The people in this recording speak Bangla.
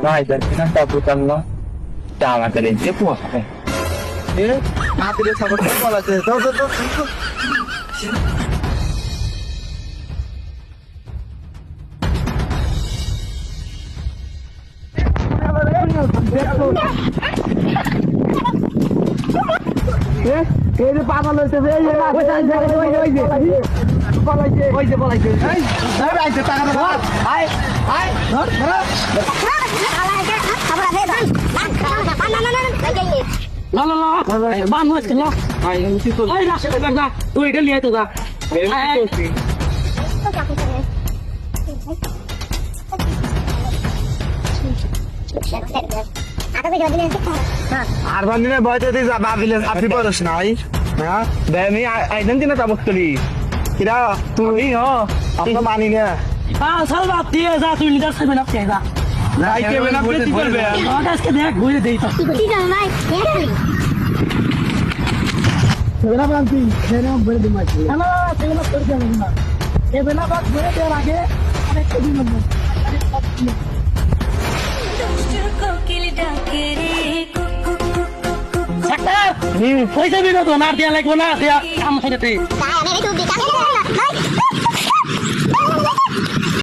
Vai, dai, pinagkabutan mo. Tama ka rin. Di po ako. Eh, happy din sa ko wala sa. To to to. Eh, এই যে পাগল হইছে এই যে ওই যে ওই যে ওই যে পলাইছে ওই যে পলাইছে এই টাকা ধর আয় আমি তুই আর বান্দিনে বয়তে দি যা বাবিলে আপনি পড়ছ নাই হ্যাঁ nanti na tapos tuloy. কিরা তুই হ মানি না হ্যাঁ সালবা দিয়ে যা তুই লিডার সাহেব না যা। Ay, kaya na pwede ko ba? আমার কাছে দেখ ঘুরে দেই তো। সেনা বান্তি সেনা বলে দিমাই হ্যালো সেগুলো করে দেব না। এই বেলা বাদ ঘুরে দেওয়ার আগে আরেকটা দিন ডাক্তার পয়সা দিল তো না দেওয়া লাগবে না দেওয়া কাম খাইতে Kaya,